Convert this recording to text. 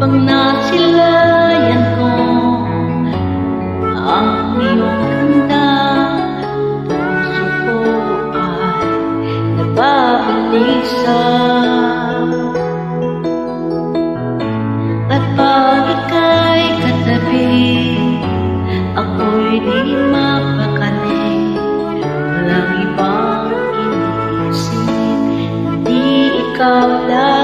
pang nasilayan ko ang iyong kanta puso ko ay nababilisan at pag ika'y katabi ako'y di mapakali walang ibang iniisip hindi ikaw lang.